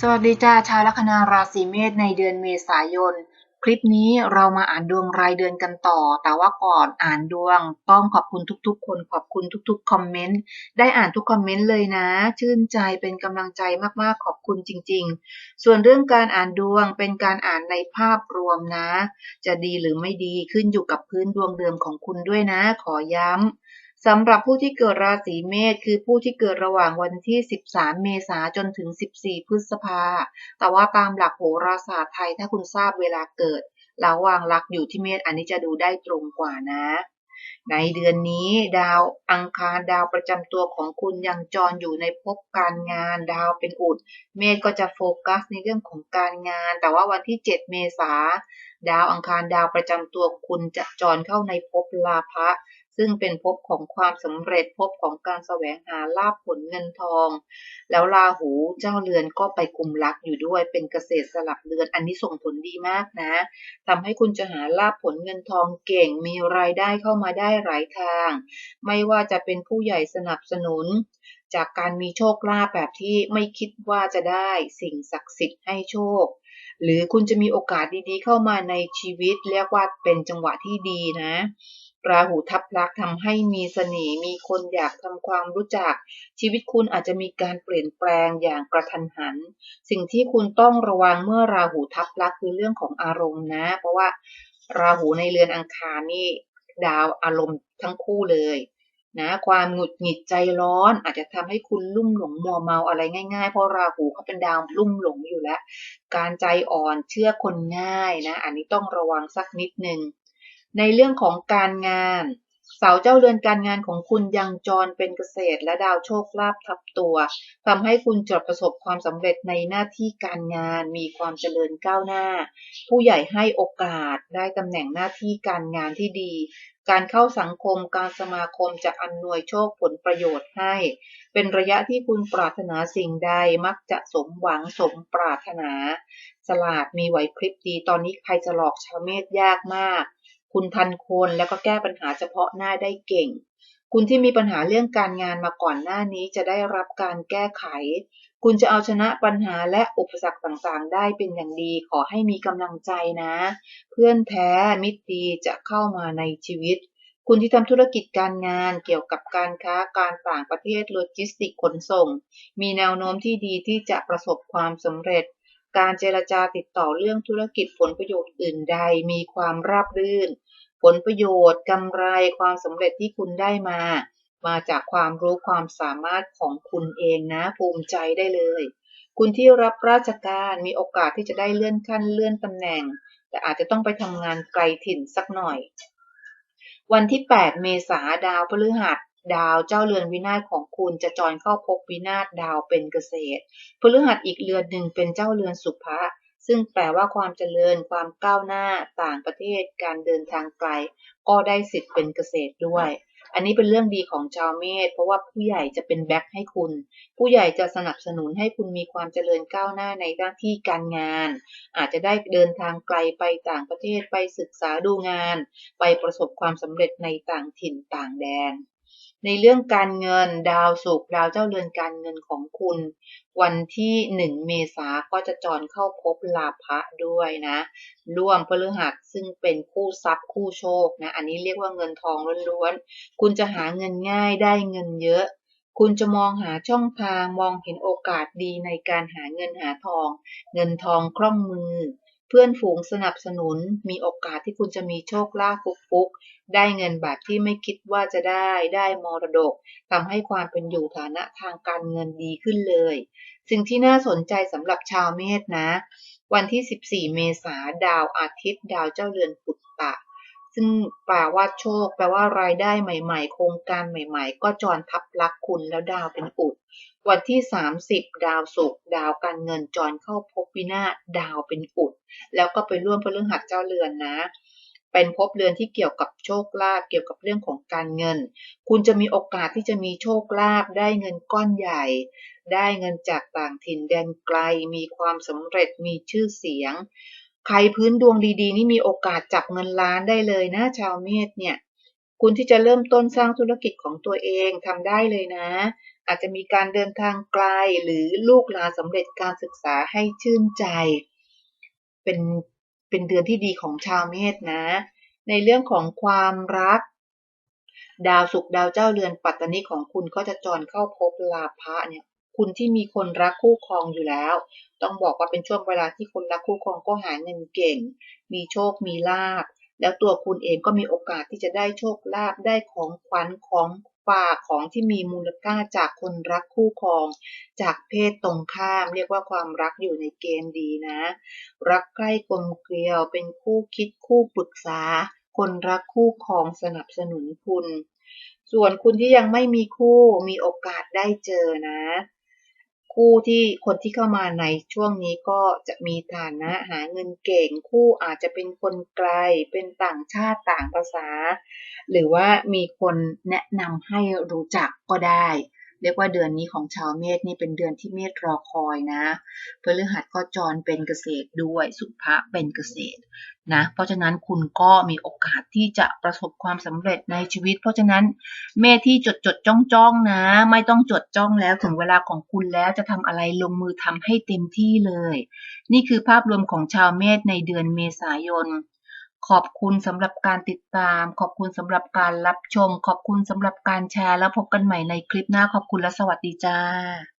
สวัสดีจ้าชาวลัคนาราศีเมษในเดือนเมษายน คลิปนี้เรามาอ่านดวงรายเดือนกันต่อ แต่ว่าก่อนอ่านดวงต้องขอบคุณทุกๆ คนขอบคุณทุกๆคอมเมนต์ได้อ่านทุกคอมเมนต์เลยนะ ชื่นใจเป็นกำลังใจมากๆขอบคุณจริง ๆ ส่วนเรื่องการอ่านดวงเป็นการอ่านในภาพรวมนะ จะดีหรือไม่ดีขึ้นอยู่กับพื้นดวงเดิมของคุณด้วยนะ ขอย้ำ สำหรับผู้ที่เกิดราศีเมษคือผู้ที่เกิดระหว่างวันที่ 13 เมษาจนถึง 14 พฤษภา แต่ว่าตามหลักโหราศาสตร์ไทยถ้าคุณทราบเวลาเกิดแล้ววางลักอยู่ที่เมษอันนี้จะดูได้ตรงกว่านะ ในเดือนนี้ดาวอังคารดาวประจำตัวของคุณยังจรอยู่ในภพการงาน ดาวเป็นอุด เมษก็จะโฟกัสในเรื่องของการงาน แต่ว่าวันที่ 7 เมษาดาวอังคารดาวประจำตัวคุณจะจรเข้าในภพลาภะ ซึ่งเป็นภพของความสำเร็จภพของการแสวงหาลาภผลเงินทอง แล้วราหูเจ้าเรือนก็ไปกุมรักอยู่ด้วยเป็นเกษตรสลับเรือน อันนี้ส่งผลดีมากนะทำให้คุณจะหาลาภผลเงินทองเก่งมีรายได้เข้ามาได้หลายทาง ไม่ว่าจะเป็นผู้ใหญ่สนับสนุนจากการมีโชคลาภแบบที่ไม่คิดว่าจะได้สิ่งศักดิ์สิทธิ์ให้โชค หรือคุณจะมีโอกาสดีๆเข้ามาในชีวิตเรียกว่าเป็นจังหวะที่ดีนะ ราหูทับลักทำให้มีเสน่ห์มีคนอยากทำความรู้จัก ชีวิตคุณอาจจะมีการเปลี่ยนแปลงอย่างกระทันหัน สิ่งที่คุณต้องระวังเมื่อราหูทับลักคือเรื่องของอารมณ์นะ เพราะว่าราหูในเรือนอังคารนี่ดาวอารมณ์ทั้งคู่เลยนะความหงุดหงิดใจร้อน อาจจะทำให้คุณลุ่มหลงมัวเมาอะไรง่ายๆ เพราะราหูเขาเป็นดาวลุ่มหลงอยู่แล้ว การใจอ่อนเชื่อคนง่ายนะ อันนี้ต้องระวังสักนิดหนึ่ง ในเรื่องของการงาน เสาเจ้าเรือนการงานของคุณยังจรเป็นเกษตร และดาวโชคลาภทับตัวทำให้คุณจดประสบความสำเร็จในหน้าที่การงาน มีความเจริญก้าวหน้า ผู้ใหญ่ให้โอกาสได้ตำแหน่งหน้าที่การงานที่ดี การเข้าสังคมการสมาคมจะอำนวยโชคผลประโยชน์ให้ เป็นระยะที่คุณปรารถนาสิ่งใดมักจะสมหวังสมปรารถนา สลาดมีไหวพริบดีตอนนี้ใครจะหลอกชาวเมธยากมาก คุณทันคนแล้วก็แก้ปัญหาเฉพาะหน้าได้เก่ง คุณที่มีปัญหาเรื่องการงานมาก่อนหน้านี้จะได้รับการแก้ไข คุณจะเอาชนะปัญหาและอุปสรรคต่างๆ ได้เป็นอย่างดี ขอให้มีกำลังใจนะ เพื่อนแท้มิตรดีจะเข้ามาในชีวิตคุณที่ทำธุรกิจการงานเกี่ยวกับการค้าการต่างประเทศโลจิสติกขนส่ง มีแนวโน้มที่ดีที่จะประสบความสำเร็จ การเจรจาติดต่อเรื่องธุรกิจผลประโยชน์อื่นใดมีความราบรื่น ผลประโยชน์กำไรความสำเร็จที่คุณได้มา มาจากความรู้ความสามารถของคุณเองนะภูมิใจได้เลย คุณที่รับราชการมีโอกาสที่จะได้เลื่อนขั้นเลื่อนตำแหน่ง แต่อาจจะต้องไปทำงานไกลถิ่นสักหน่อย วันที่ 8 เมษาดาวพฤหัส ดาวเจ้าเรือนวินาศของคุณจะจรเข้าพบวินาศดาวเป็นเกษตรพฤหัสอีกเรือนหนึ่งเป็นเจ้าเรือนสุภะซึ่งแปลว่าความเจริญความก้าวหน้าต่างประเทศการเดินทางไกล ก็ได้สิทธิ์เป็นเกษตรด้วย อันนี้เป็นเรื่องดีของชาวเมษเพราะว่าผู้ใหญ่จะเป็นแบ็คให้คุณ ผู้ใหญ่จะสนับสนุนให้คุณมีความเจริญก้าวหน้าในหน้าที่การงาน อาจจะได้เดินทางไกลไปต่างประเทศไปศึกษาดูงาน ไปประสบความสำเร็จในต่างถิ่นต่างแดน ในเรื่องการเงินดาวศุกดาวเจ้าเรือนการเงินของคุณ วันที่หนึ่งเมษาก็จะจรเข้าพบลาภะด้วยนะร่วมพฤหัสซึ่งเป็นคู่ทรัพย์คู่โชคนะ อันนี้เรียกว่าเงินทองล้วนๆ คุณจะหาเงินง่ายได้เงินเยอะ คุณจะมองหาช่องทางมองเห็นโอกาสดีในการหาเงินหาทอง เงินทองคล่องมือ เพื่อนฝูงสนับสนุน มีโอกาสที่คุณจะมีโชคลาภฟุกๆ ได้เงินแบบที่ไม่คิดว่าจะได้ ได้มรดกทำให้ความเป็นอยู่ฐานะทางการเงินดีขึ้นเลย สิ่งที่น่าสนใจสำหรับชาวเมษนะ วันที่ 14 เมษาดาวอาทิตย์ ดาวเจ้าเรือนปุตตะ ซึ่งแปลว่าโชค แปลว่ารายได้ใหม่ ๆ โครงการใหม่ ๆ ก็จรทับลักคุณแล้วดาวเป็นอุด วันที่ 30 ดาวศุกร์ดาวการเงินจรเข้าพบวินาศดาวเป็นอุด แล้วก็ไปร่วมพฤหัสเจ้าเรือนนะเป็นพบเรือนที่เกี่ยวกับโชคลาภเกี่ยวกับเรื่องของการเงิน คุณจะมีโอกาสที่จะมีโชคลาภได้เงินก้อนใหญ่ ได้เงินจากต่างถิ่นแดนไกล มีความสำเร็จมีชื่อเสียง ใครพื้นดวงดีๆ นี่มีโอกาสจับเงินล้านได้เลยนะ ชาวเมษเนี่ย คุณที่จะเริ่มต้นสร้างธุรกิจของตัวเองทำได้เลยนะ อาจจะมีการเดินทางไกลหรือลูกหลานสำเร็จการศึกษาให้ชื่นใจ เป็นเป็นเดือนที่ดีของชาวเมษนะ ในเรื่องของความรัก ดาวศุกดาวเจ้าเรือนปัตตนีของคุณก็จะจรเข้าพบลาภะเนี่ย คุณที่มีคนรักคู่ครองอยู่แล้ว ต้องบอกว่าเป็นช่วงเวลาที่คนรักคู่ครองก็หาเงินเก่ง มีโชคมีลาภแล้วตัวคุณเองก็มีโอกาสที่จะได้โชคลาภได้ของขวัญของฝากของที่มีมูลค่าจากคนรักคู่ครอง จากเพศตรงข้าม เรียกว่าความรักอยู่ในเกณฑ์ดีนะ รักใกล้กลมเกลียวเป็นคู่คิดคู่ปรึกษา คนรักคู่ครองสนับสนุนคุณ ส่วนคุณที่ยังไม่มีคู่มีโอกาสได้เจอนะ คู่ที่คนที่เข้ามาในช่วงนี้ก็จะมีฐานะหาเงินเก่ง คู่อาจจะเป็นคนไกล เป็นต่างชาติต่างภาษา หรือว่ามีคนแนะนำให้รู้จักก็ได้ เรียกว่าเดือนนี้ของชาวเมษนี่เป็นเดือนที่เมษรอคอยนะพฤหัสก็จรเป็นเกษตรด้วยสุภะเป็นเกษตรนะ เพราะฉะนั้นคุณก็มีโอกาสที่จะประสบความสำเร็จในชีวิต เพราะฉะนั้นเมษที่จดจดจ้องจ้องนะ ไม่ต้องจดจ้องแล้วถึงเวลาของคุณแล้วจะทำอะไรลงมือทำให้เต็มที่เลย นี่คือภาพรวมของชาวเมษในเดือนเมษายน ขอบคุณสำหรับการติดตาม ขอบคุณสำหรับการรับชม ขอบคุณสำหรับการแชร์ แล้วพบกันใหม่ในคลิปหน้า ขอบคุณและสวัสดีจ้า